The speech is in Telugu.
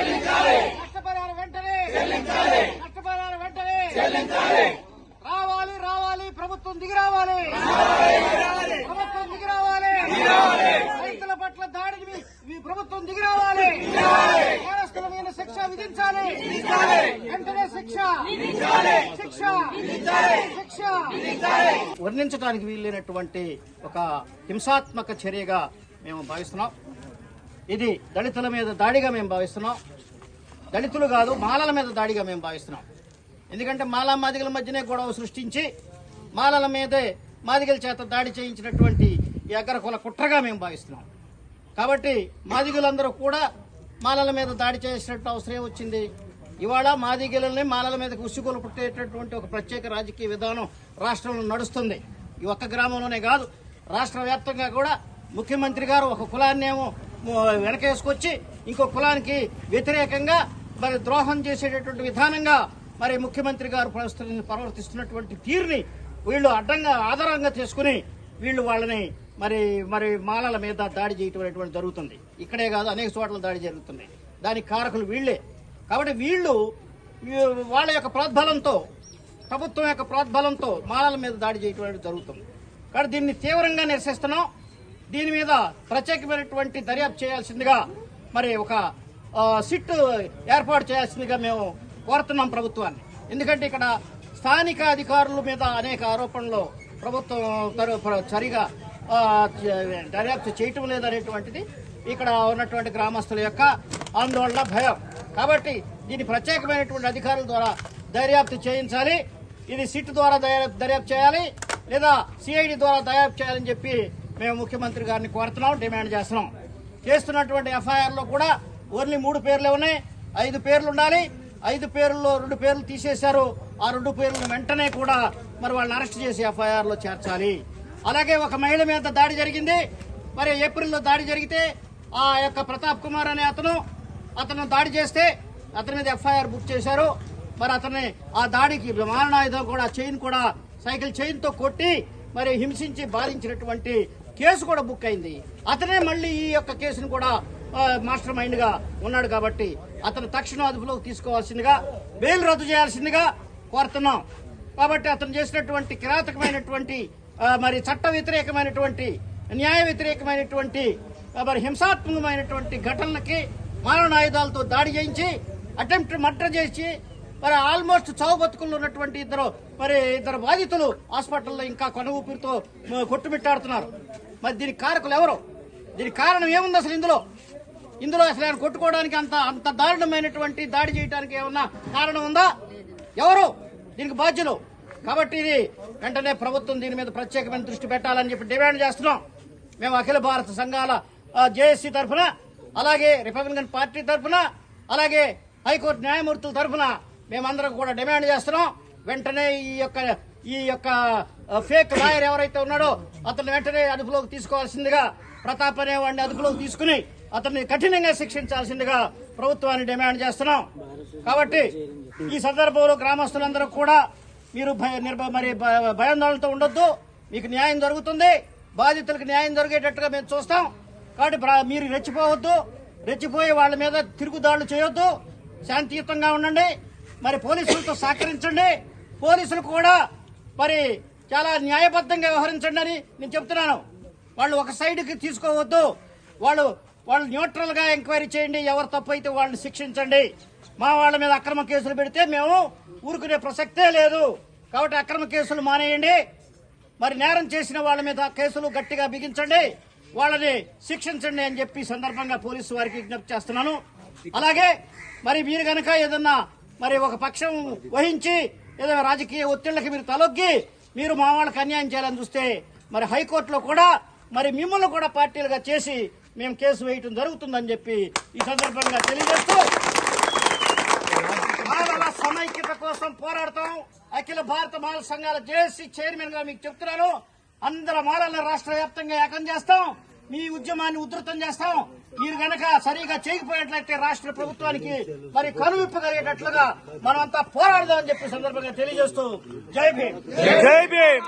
నష్టపరిహారం వెంటనే. నష్టపరిహారం వెంటనే. రావాలి రావాలి. ప్రభుత్వం దిగి రావాలి. ప్రభుత్వం దిగి రావాలి. రైతుల పట్ల దాడికి ప్రభుత్వం దిగి రావాలి. నేరస్తులమైన శిక్ష విధించాలి. వెంటనే శిక్ష. శిక్ష. శిక్ష. వర్ణించడానికి వీలైనటువంటి ఒక హింసాత్మక చర్యగా మేము భావిస్తున్నాం. ఇది దళితుల మీద దాడిగా మేము భావిస్తున్నాం. దళితులు కాదు మాలల మీద దాడిగా మేము భావిస్తున్నాం. ఎందుకంటే మాలా మాదిగల మధ్యనే గొడవ సృష్టించి మాలల మీదే మాదిగల చేత దాడి చేయించినటువంటి ఈ అగ్రకుల కుట్రగా మేము భావిస్తున్నాం. కాబట్టి మాదిగులందరూ కూడా మాలల మీద దాడి చేసినట్టు అవసరం వచ్చింది. ఇవాళ మాదిగలని మాలల మీద ఉసుగులు పుట్టేటటువంటి ఒక ప్రత్యేక రాజకీయ విధానం రాష్ట్రంలో నడుస్తుంది. ఈ ఒక్క గ్రామంలోనే కాదు రాష్ట్ర వ్యాప్తంగా కూడా ముఖ్యమంత్రి గారు ఒక కులాన్నేమో వెనకేసుకొచ్చి ఇంకో కులానికి వ్యతిరేకంగా మరి ద్రోహం చేసేటటువంటి విధానంగా మరి ముఖ్యమంత్రి గారు ప్రవర్తిస్తున్నటువంటి తీరుని వీళ్ళు అడ్డంగా ఆధారంగా తీసుకుని వీళ్ళు వాళ్ళని మరి మరి మాలల మీద దాడి చేయటం అనేటువంటి జరుగుతుంది. ఇక్కడే కాదు అనేక చోట్ల దాడి జరుగుతుంది. దానికి కారకులు వీళ్ళే. కాబట్టి వీళ్ళు వాళ్ళ యొక్క ప్రోద్బలంతో ప్రభుత్వం యొక్క ప్రోద్బలంతో మాలల మీద దాడి చేయటం జరుగుతుంది. కాబట్టి దీన్ని తీవ్రంగా నిరసిస్తున్నాం. దీని మీద ప్రత్యేకమైనటువంటి దర్యాప్తు చేయాల్సిందిగా మరి ఒక సిట్ ఏర్పాటు చేయాల్సిందిగా మేము కోరుతున్నాం ప్రభుత్వాన్ని. ఎందుకంటే ఇక్కడ స్థానిక అధికారుల మీద అనేక ఆరోపణలు ప్రభుత్వం సరిగా దర్యాప్తు చేయటం లేదనేటువంటిది ఇక్కడ ఉన్నటువంటి గ్రామస్తుల యొక్క ఆందోళన భయం. కాబట్టి దీన్ని ప్రత్యేకమైనటువంటి అధికారుల ద్వారా దర్యాప్తు చేయించాలి. ఇది సిట్ ద్వారా దర్యాప్తు చేయాలి. లేదా సిఐడి ద్వారా దర్యాప్తు చేయాలని చెప్పి మేము ముఖ్యమంత్రి గారిని కోరుతున్నాం డిమాండ్ చేస్తున్నాం. చేస్తున్నటువంటి ఎఫ్ఐఆర్లో కూడా ఓన్లీ మూడు పేర్లే ఉన్నాయి. ఐదు పేర్లు ఉండాలి. ఐదు పేర్లలో రెండు పేర్లు తీసేశారు. ఆ రెండు పేర్లను వెంటనే కూడా మరి వాళ్ళని అరెస్ట్ చేసి ఎఫ్ఐఆర్లో చేర్చాలి. అలాగే ఒక మహిళ మీద దాడి జరిగింది. మరి ఏప్రిల్లో దాడి జరిగితే ఆ యొక్క ప్రతాప్ కుమార్ అనే అతను అతను దాడి చేస్తే అతని మీద ఎఫ్ఐఆర్ బుక్ చేశారు. మరి అతన్ని ఆ దాడికి మారణాయుధం కూడా చైన్ కూడా సైకిల్ చైన్తో కొట్టి మరి హింసించి బాధించినటువంటి కేసు కూడా బుక్ అయింది. అతనే మళ్ళీ ఈ యొక్క కేసును కూడా మాస్టర్ మైండ్గా ఉన్నాడు కాబట్టి అతను తక్షణ అదుపులోకి తీసుకోవాల్సిందిగా బెయిల్ రద్దు చేయాల్సిందిగా కోరుతున్నాం. కాబట్టి అతను చేసినటువంటి కిరాతకమైనటువంటి మరి చట్ట వ్యతిరేకమైనటువంటి న్యాయ వ్యతిరేకమైనటువంటి మరి హింసాత్మకమైనటువంటి ఘటనలకి మారణాయుధాలతో దాడి చేయించి అటెంప్ట్ మర్డర్ చేసి మరి ఆల్మోస్ట్ చావు బతుకుల్లో ఉన్నటువంటి ఇద్దరు మరి ఇద్దరు బాధితులు హాస్పిటల్లో ఇంకా కొన ఊపిరితో కొట్టుమిట్టాడుతున్నారు. మరి దీనికి కారకులు ఎవరు? దీనికి కారణం ఏముంది అసలు ఇందులో? ఇందులో అసలు ఆయన కొట్టుకోవడానికి అంత అంత దారుణమైనటువంటి దాడి చేయడానికి ఏమన్నా కారణం ఉందా? ఎవరు? దీనికి బాధ్యులు. కాబట్టి ఇది వెంటనే ప్రభుత్వం దీని మీద ప్రత్యేకమైన దృష్టి పెట్టాలని చెప్పి డిమాండ్ చేస్తున్నాం. మేము అఖిల భారత సంఘాల జేఏసీ తరఫున అలాగే రిపబ్లికన్ పార్టీ తరఫున అలాగే హైకోర్టు న్యాయమూర్తుల తరఫున మేమందరం కూడా డిమాండ్ చేస్తున్నాం. వెంటనే ఈ యొక్క ఈ యొక్క ఫేక్ లాయర్ ఎవరైతే ఉన్నాడో అతను వెంటనే అదుపులోకి తీసుకోవాల్సిందిగా ప్రతాప్ అనే వాడిని అదుపులోకి తీసుకుని అతన్ని కఠినంగా శిక్షించాల్సిందిగా ప్రభుత్వాన్ని డిమాండ్ చేస్తున్నాం. కాబట్టి ఈ సందర్భంలో గ్రామస్తులందరూ కూడా మీరు భయ- నిర్భ- మరి భయాందోళనతో ఉండొద్దు. మీకు న్యాయం జరుగుతుంది. బాధితులకు న్యాయం జరిగేటట్టుగా మేము చూస్తాం. కాబట్టి మీరు రెచ్చిపోవద్దు. రెచ్చిపోయి వాళ్ళ మీద తిరుగుదాడులు చేయొద్దు. శాంతియుతంగా ఉండండి. మరి పోలీసులతో సహకరించండి. పోలీసులు కూడా మరి చాలా న్యాయబద్ధంగా వ్యవహరించండి అని నేను చెప్తున్నాను. వాళ్ళు ఒక సైడ్కి తీసుకోవద్దు. వాళ్ళు వాళ్ళు న్యూట్రల్గా ఎంక్వైరీ చేయండి. ఎవరు తప్పు అయితే వాళ్ళని శిక్షించండి. మా వాళ్ళ మీద అక్రమ కేసులు పెడితే మేము ఊరుకునే ప్రసక్తే లేదు. కాబట్టి అక్రమ కేసులు మానేయండి. మరి నేరం చేసిన వాళ్ళ మీద కేసులు గట్టిగా బిగించండి. వాళ్ళని శిక్షించండి అని చెప్పి సందర్భంగా పోలీసు వారికి విజ్ఞప్తి చేస్తున్నాను. అలాగే మరి మీరు కనుక ఏదన్నా మరి ఒక పక్షం వహించి ఏదైనా రాజకీయ ఒత్తిళ్ళకి మీరు తలొగ్గి మీరు మా వాళ్ళకి అన్యాయం చేయాలని చూస్తే మరి హైకోర్టులో కూడా మరి మిమ్మల్ని కూడా పార్టీలుగా చేసి మేము కేసు వేయటం జరుగుతుందని చెప్పి ఈ సందర్భంగా తెలియజేస్తూ మానవ సమైక్యత కోసం పోరాడతాం. అఖిల భారత మాల సంఘాల జేఏసీ చైర్మన్గా మీకు చెప్తున్నాను. అందరం మాలలను రాష్ట్ర వ్యాప్తంగా ఏకం చేస్తాం. మీ ఉద్యమాన్ని ఉధృతం చేస్తాం. మీరు గనక సరిగా చేయకపోయినట్లయితే రాష్ట్ర ప్రభుత్వానికి మరి కనువిప్పగలిగేటట్లుగా మనమంతా పోరాడదామని చెప్పి సందర్భంగా తెలియజేస్తూ జై భీమ్. జై భీమ్.